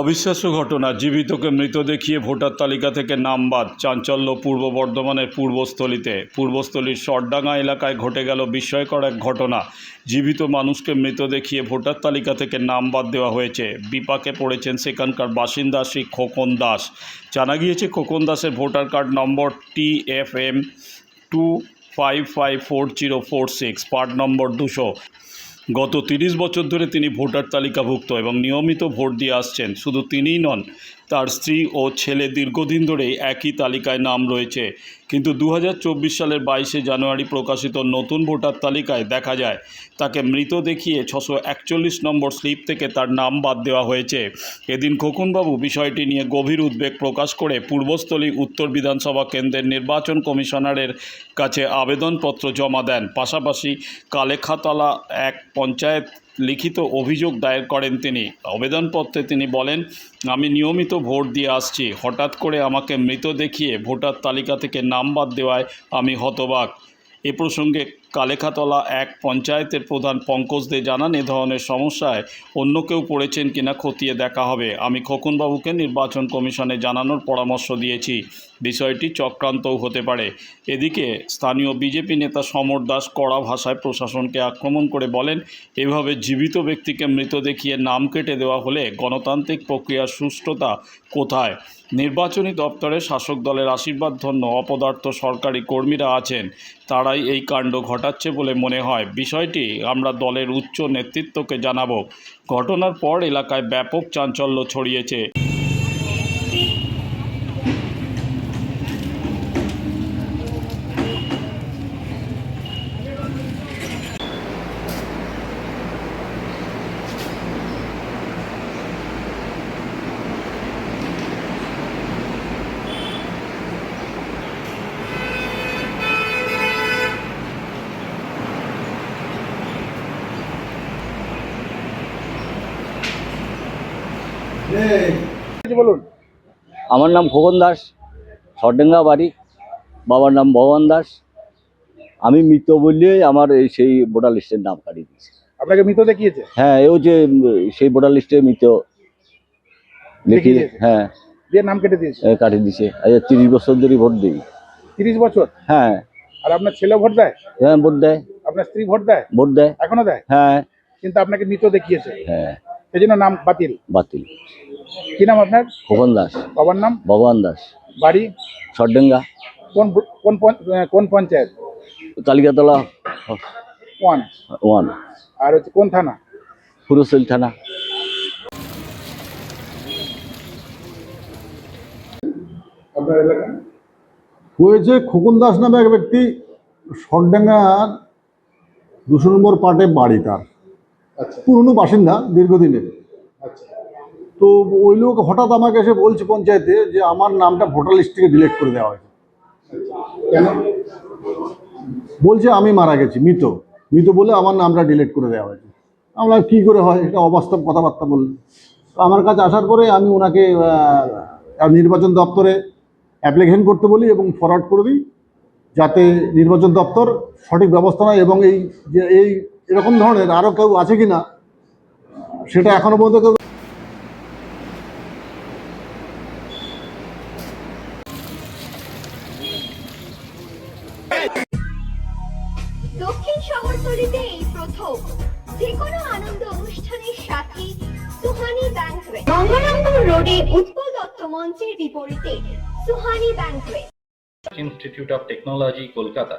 অবিশ্বাস্য ঘটনা, জীবিতকে মৃত দেখিয়ে ভোটার তালিকা থেকে নাম বাদ চাঞ্চল্য পূর্ব বর্ধমানের পূর্বস্থলীতে। পূর্বস্থলীর সরডাঙ্গা এলাকায় ঘটে গেল বিস্ময়কর এক ঘটনা। জীবিত মানুষকে মৃত দেখিয়ে ভোটার তালিকা থেকে নাম বাদ দেওয়া হয়েছে। বিপাকে পড়েছেন সেখানকার বাসিন্দা শ্রী খোকন দাস। জানা গিয়েছে, খোকন দাসের voter card number T F M two five five four zero four six, part number দুশো। গত তিরিশ বছর ধরে তিনি ভোটার তালিকাভুক্ত এবং নিয়মিত ভোট দিয়ে আসছেন। শুধু তিনিই নন তার স্ত্রী ও ছেলে দীর্ঘদিন ধরেই একই তালিকায় নাম রয়েছে। কিন্তু দু হাজার চব্বিশ সালের বাইশে জানুয়ারি প্রকাশিত নতুন ভোটার তালিকায় দেখা যায়, তাকে মৃত দেখিয়ে ছশো একচল্লিশ নম্বর স্লিপ থেকে তার নাম বাদ দেওয়া হয়েছে। এদিন খোকনবাবু বিষয়টি নিয়ে গভীর উদ্বেগ প্রকাশ করে পূর্বস্থলী উত্তর বিধানসভা কেন্দ্রের নির্বাচন কমিশনারের কাছে আবেদনপত্র জমা দেন। পাশাপাশি কালেখাতলা এক পঞ্চায়েত লিখিত অভিযোগ দায়ের করেন তিনি। আবেদনপত্রে তিনি বলেন, আমি নিয়মিত ভোট দিয়ে আসছি। হঠাৎ করে আমাকে মৃত দেখিয়ে ভোটার তালিকা থেকে নাম বাদ দেওয়ায় আমি হতবাক। এ প্রসঙ্গে কালেখাতলা এক পঞ্চায়েতের প্রধান পঙ্কজ দে জানান, এ ধরনের সমস্যায় অন্য কেউ পড়েছেন কিনা খতিয়ে দেখা হবে। আমি খোকনবাবুকে নির্বাচন কমিশনে জানানোর পরামর্শ দিয়েছি। বিষয়টি চক্রান্তও হতে পারে। এদিকে স্থানীয় বিজেপি নেতা সমর দাস কড়া ভাষায় প্রশাসনকে আক্রমণ করে বলেন, এভাবে জীবিত ব্যক্তিকে মৃত দেখিয়ে নাম কেটে দেওয়া হলে গণতান্ত্রিক প্রক্রিয়ার সুষ্ঠুতা কোথায়? নির্বাচনী দপ্তরে শাসক দলের আশীর্বাদ ধন্য অপদার্থ সরকারি কর্মীরা আছেন। তারাই এই কাণ্ড ঘটাচ্ছে বলে মনে হয়। বিষয়টি আমরা দলের উচ্চ নেতৃত্বকে জানাব। ঘটনার পর এলাকায় ব্যাপক চাঞ্চল্য ছড়িয়েছে। বলুন। আমার নাম খোকন দাস সরডেঙ্গা বাড়ি। বাবার নাম ভগবান দাস। আমি মৃত বললেই আমার এই সেই ভোটার লিস্টের নাম কাটিয়ে দিয়েছে। আপনাকে মৃত দেখিয়েছে? হ্যাঁ এও যে সেই ভোটার লিস্টে মৃত। লিখি দেখিয়ে দিয়েছে? হ্যাঁ। দিয়ে নাম কেটে দিয়েছে? এ কাটিয়ে দিছে আজ তিরিশ বছর ধরে ভোট দিই। তিরিশ বছর? হ্যাঁ। আর আপনার ছেলে ভোট দেয়? হ্যাঁ ভোট দেয়। আপনার স্ত্রী ভোট দেয়? ভোট দেয়। এখনও দেয়? হ্যাঁ। কিন্তু আপনাকে মৃত দেখিয়েছে? হ্যাঁ। সেই জন্য নাম বাতিল। বাতিল। কি নাম আপনার? খোকন দাস। বাবার নাম? ভগবান দাস। বাড়ি? সরডেঙ্গা। কোন কোন পঞ্চ- কোন পঞ্চায়েত? কালিকাতলা ওয়ান। ওয়ান। আর হচ্ছে কোন থানা? ফুরসল থানা। আপনার এলাকা? হয়েছে খোকন দাস নামে এক ব্যক্তি সরডাঙ্গার দুশো নম্বর পার্টে বাড়ি তার। পুরনো বাসিন্দা দীর্ঘদিনের। আচ্ছা। তো ওই লোক হঠাৎ আমাকে এসে বলছে পঞ্চায়েতে যে আমার নামটা ভোটার লিস্ট থেকে ডিলিট করে দেওয়া হয়েছে। কেন? বলছে আমি মারা গেছি মৃত। মৃত বলে আমার নামটা ডিলেট করে দেওয়া হয়েছে। আমরা কি করে হয় এটা অবাস্তব কথাবার্তা বললেন তো আমার কাছে আসার পরে আমি ওনাকে নির্বাচন দপ্তরে অ্যাপ্লিকেশন করতে বলি এবং ফরওয়ার্ড করে দিই যাতে নির্বাচন দপ্তর সঠিক ব্যবস্থা নেয় এবং এই যে এই এরকম ধরনের আরও কেউ আছে কি না সেটা এখনও পর্যন্ত কেউ দক্ষিণ শহরতলিতে এই প্রথম যে কোনো আনন্দ অনুষ্ঠানের সাথে সুহানি ব্যাংকুয়েট গঙ্গারামপুর রোডে উৎপল দত্ত মঞ্চের বিপরীতে Suhani banquet Institute of Technology, Kolkata,